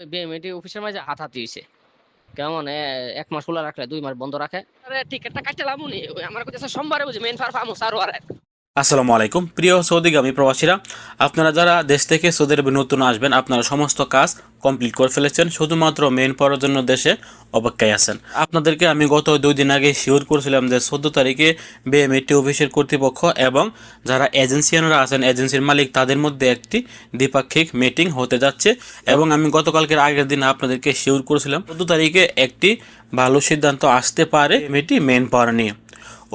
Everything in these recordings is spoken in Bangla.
বিএমএটি অফিসের মাঝে হাতাহাতি দিয়েছে। কেমন? এক মাস খোলা রাখলে দুই মাস বন্ধ রাখে? টিকিটটা কাটতে লাভ নেই আমার কাছে সোমবারে বুঝি মেন ফার ফার্ম সারো আর আসসালামু আলাইকুম। প্রিয় সৌদিগামী প্রবাসীরা, আপনারা যারা দেশ থেকে সৌদি আরবে নতুন আসবেন, আপনারা সমস্ত কাজ কমপ্লিট করে ফেলেছেন, শুধুমাত্র মেন পড়ার জন্য দেশে অপেক্ষায় আছেন। আপনাদেরকে আমি গত দুই দিন আগে শিওর করেছিলাম যে চোদ্দ তারিখে বিএমএটি অফিসের কর্তৃপক্ষ এবং যারা এজেন্সিয়ানরা আছেন এজেন্সির মালিক, তাদের মধ্যে একটি দ্বিপাক্ষিক মিটিং হতে যাচ্ছে এবং আমি গতকালকের আগের দিন আপনাদেরকে শিওর করেছিলাম, চোদ্দ তারিখে একটি ভালো সিদ্ধান্ত আসতে পারে এটি মেন পাওয়ার নিয়ে।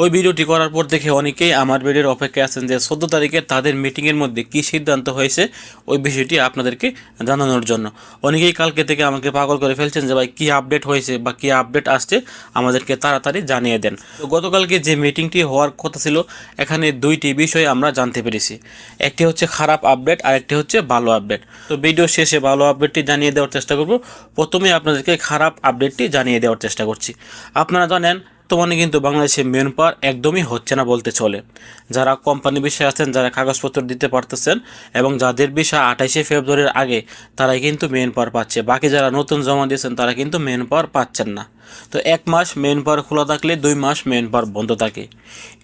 ওই ভিডিওটি করার পর দেখে অনেকেই আমার ভিডিওর অপেক্ষায় আছেন যে চোদ্দ তারিখে তাদের মিটিংয়ের মধ্যে কী সিদ্ধান্ত হয়েছে ওই বিষয়টি আপনাদেরকে জানানোর জন্য। অনেকেই কালকে থেকে আমাকে পাগল করে ফেলছেন যে, ভাই, কী আপডেট হয়েছে বা কী আপডেট আসছে আমাদেরকে তাড়াতাড়ি জানিয়ে দেন। তো গতকালকে যে মিটিংটি হওয়ার কথা ছিল, এখানে দুইটি বিষয় আমরা জানতে পেরেছি। একটি হচ্ছে খারাপ আপডেট আর একটি হচ্ছে ভালো আপডেট। তো ভিডিও শেষে ভালো আপডেটটি জানিয়ে দেওয়ার চেষ্টা করব। প্রথমে আপনাদেরকে খারাপ আপডেটটি জানিয়ে দেওয়ার চেষ্টা করছি। আপনারা জানেন বর্তমানে কিন্তু বাংলাদেশে মেন পাওয়ার একদমই হচ্ছে না বলতে চলে। যারা কোম্পানি বিষয়ে আছেন, যারা কাগজপত্র দিতে পারতেছেন এবং যাদের বিষয় আঠাইশে ফেব্রুয়ারির আগে, তারাই কিন্তু মেন পাওয়ার পাচ্ছে। বাকি যারা নতুন জমা দিয়েছেন, তারা কিন্তু মেন পাওয়ার পাচ্ছেন না। তো এক মাস মেন পাওয়ার খোলা থাকলে দুই মাস মেন পাওয়ার বন্ধ থাকে।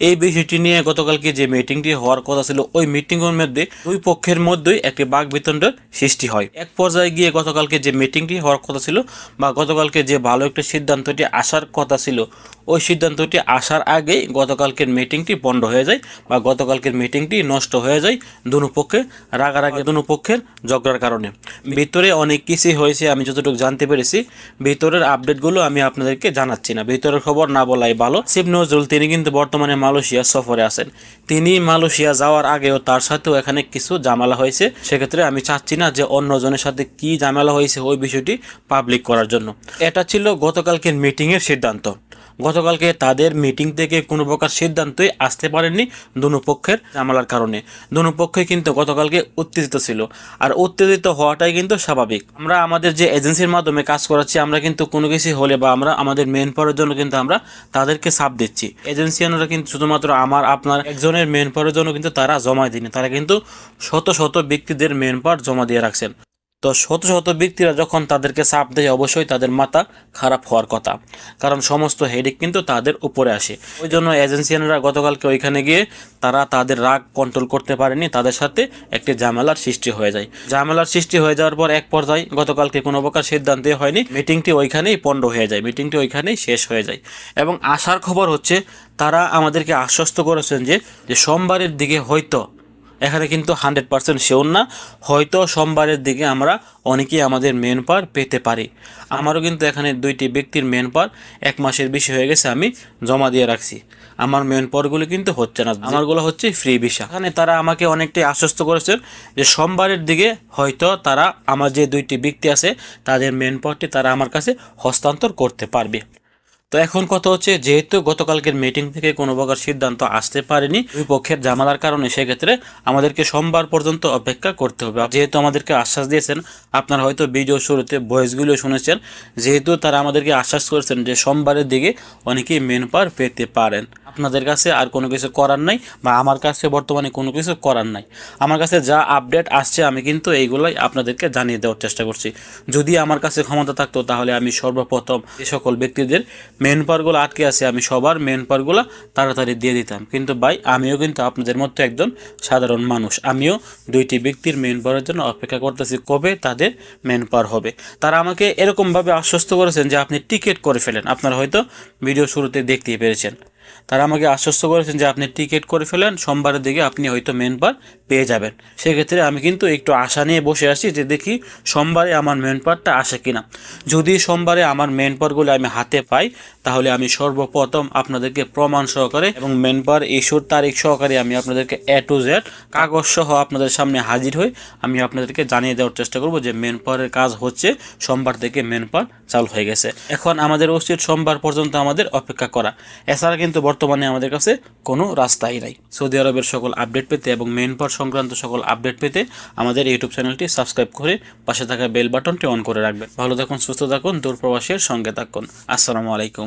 এই বিষয়টি নিয়ে গতকালকে যে মিটিংটি হওয়ার কথা ছিল, ওই মিটিংয়ের মধ্যে দুই পক্ষের মধ্যেই একটি বাঘ বিতণ্ডের সৃষ্টি হয়। এক পর্যায়ে গিয়ে গতকালকে যে মিটিংটি হওয়ার কথা ছিল বা গতকালকে যে ভালো একটা সিদ্ধান্তটি আসার কথা ছিল, ওই সিদ্ধান্তটি আসার আগেই গতকালকের মিটিংটি বন্ধ হয়ে যায় বা গতকালকের মিটিংটি নষ্ট হয়ে যায় দুনো পক্ষে, রাগারাগি দুনো পক্ষের ঝগড়ার কারণে। ভিতরে অনেক কিছুই হয়েছে, আমি যতটুকু জানতে পেরেছি। ভিতরের আপডেটগুলো আমি আপনাদেরকে জানাচ্ছি না। ভিতরের খবর না বলাই ভালো। শিব নজরুল, তিনি কিন্তু বর্তমানে মালয়েশিয়া সফরে আছেন। তিনি মালয়েশিয়া যাওয়ার আগেও তার সাথেও এখানে কিছু ঝামেলা হয়েছে। সেক্ষেত্রে আমি চাচ্ছি না যে অন্যজনের সাথে কি ঝামেলা হয়েছে ওই বিষয়টি পাবলিক করার জন্য। এটা ছিল গতকালকের মিটিংয়ের সিদ্ধান্ত। গতকালকে তাদের মিটিং থেকে কোনো প্রকার সিদ্ধান্তই আসতে পারেননি দুনো পক্ষের ঝামেলার কারণে। দুনো কিন্তু গতকালকে উত্তেজিত ছিল। আর উত্তেজিত হওয়াটাই কিন্তু স্বাভাবিক। আমরা আমাদের যে এজেন্সির মাধ্যমে কাজ করাচ্ছি, আমরা কিন্তু কোনো কিছু হলে বা আমরা আমাদের মেন পাওয়ার জন্য কিন্তু আমরা তাদেরকে সাপ দিচ্ছি। এজেন্সিয়ানরা কিন্তু শুধুমাত্র আমার, আপনার একজনের মেন পাওয়ার জন্য কিন্তু তারা জমা দিনি তারা কিন্তু শত শত ব্যক্তিদের মেন পাওয়ার জমা দিয়ে রাখছেন। তো শত শত ব্যক্তিরা যখন তাদেরকে চাপ দেয়, অবশ্যই তাদের মাথা খারাপ হওয়ার কথা। কারণ সমস্ত হেডিক কিন্তু তাদের উপরে আসে। ওই জন্য এজেন্সিয়ানরা গতকালকে ওইখানে গিয়ে তারা তাদের রাগ কন্ট্রোল করতে পারেনি, তাদের সাথে একটি ঝামেলার সৃষ্টি হয়ে যায়। ঝামেলার সৃষ্টি হয়ে যাওয়ার পর এক পর্যায়ে গতকালকে কোনো প্রকার সিদ্ধান্তই হয়নি মিটিংটি ওইখানেই পণ্ড হয়ে যায় মিটিংটি ওইখানেই শেষ হয়ে যায়। এবং আসার খবর হচ্ছে, তারা আমাদেরকে আশ্বস্ত করেছেন যে সোমবারের দিকে হয়তো এখানে কিন্তু হান্ড্রেড পার্সেন্ট শিওর না। হয়তো সোমবারের দিকে আমরা অনেকেই আমাদের মেন পার পেতে পারি। আমারও কিন্তু এখানে দুইটি ব্যক্তির মেন পার এক মাসের বেশি হয়ে গেছে আমি জমা দিয়ে রাখছি। আমার মেন পারগুলো কিন্তু হচ্ছে না। আমারগুলো হচ্ছে ফ্রি ভিসা এখানে তারা আমাকে অনেকটাই আশ্বস্ত করেছেন যে সোমবারের দিকে হয়তো তারা আমার যে দুইটি ব্যক্তি আছে, তাদের মেন পারটি তারা আমার কাছে হস্তান্তর করতে পারবে। তো এখন কথা হচ্ছে, যেহেতু গতকালকের মিটিং থেকে কোনো প্রকার সিদ্ধান্ত আসতে পারেনি, দুই পক্ষের জামালার কারণে সেক্ষেত্রে আমাদেরকে সোমবার পর্যন্ত অপেক্ষা করতে হবে। যেহেতু আমাদেরকে আশ্বাস দিয়েছেন, আপনারা হয়তো ভিডিও শুরুতে ভয়েসগুলো শুনেছেন, যেহেতু তারা আমাদেরকে আশ্বাস করেছেন যে সোমবারের দিকে অনেকেই মেন পার পেতে পারেন। আপনাদের কাছে আর কোনো কিছু করার নাই বা আমার কাছে বর্তমানে কোনো কিছু করার নাই। আমার কাছে যা আপডেট আসছে আমি কিন্তু এইগুলোই আপনাদেরকে জানিয়ে দেওয়ার চেষ্টা করছি। যদি আমার কাছে ক্ষমতা থাকতো তাহলে আমি সর্বপ্রথম যে সকল ব্যক্তিদের মেন পাওয়ারগুলো আটকে আছে আমি সবার মেন পাওয়ারগুলো তাড়াতাড়ি দিয়ে দিতাম। কিন্তু ভাই, আমিও কিন্তু আপনাদের মতো একজন সাধারণ মানুষ। আমিও দুইটি ব্যক্তির মেন পাওয়ারের জন্য অপেক্ষা করতেছি কবে তাদের মেন পাওয়ার হবে। তারা আমাকে এরকমভাবে আশ্বস্ত করেছেন যে আপনি টিকিট করে ফেলেন। আপনারা হয়তো ভিডিও শুরুতে দেখতেই পেরেছেন। তারা আমাকে আশ্বস্ত করেছেন যে আপনি টিকিট করে ফেলেন, সোমবারের দিকে আপনি হয়তো মেন পার পেয়ে যাবেন। সেক্ষেত্রে আমি কিন্তু একটু আশা নিয়ে বসে আছি যে দেখি সোমবারে আমার মেন পারটা আসে কিনা। যদি সোমবারে আমার মেন পারগুলো আমি হাতে পাই, তাহলে আমি সর্বপ্রথম আপনাদেরকে প্রমাণ সহকারে এবং মেন পার ইস্যুর তারিখ সহকারে আমি আপনাদেরকে এ টু জেড কাগজ সহ আপনাদের সামনে হাজির হই। আমি আপনাদেরকে জানিয়ে দেওয়ার চেষ্টা করব যে মেন পাওয়ারের কাজ হচ্ছে সোমবার থেকে মেন পাওয়ার চালু হয়ে গেছে। এখন আমাদের উচিত সোমবার পর্যন্ত আমাদের অপেক্ষা করা। এছাড়া কিন্তু বর্তমানে আমাদের কাছে কোনো রাস্তাই নাই। সৌদি আরবের সকল আপডেট পেতে এবং মেন পাওয়ার সংক্রান্ত সকল আপডেট পেতে আমাদের ইউটিউব চ্যানেলটি সাবস্ক্রাইব করে পাশে থাকা বেল বাটনটি অন করে রাখবেন। ভালো থাকুন, সুস্থ থাকুন, দূরপ্রবাসের সঙ্গে থাকুন। আসসালামু আলাইকুম।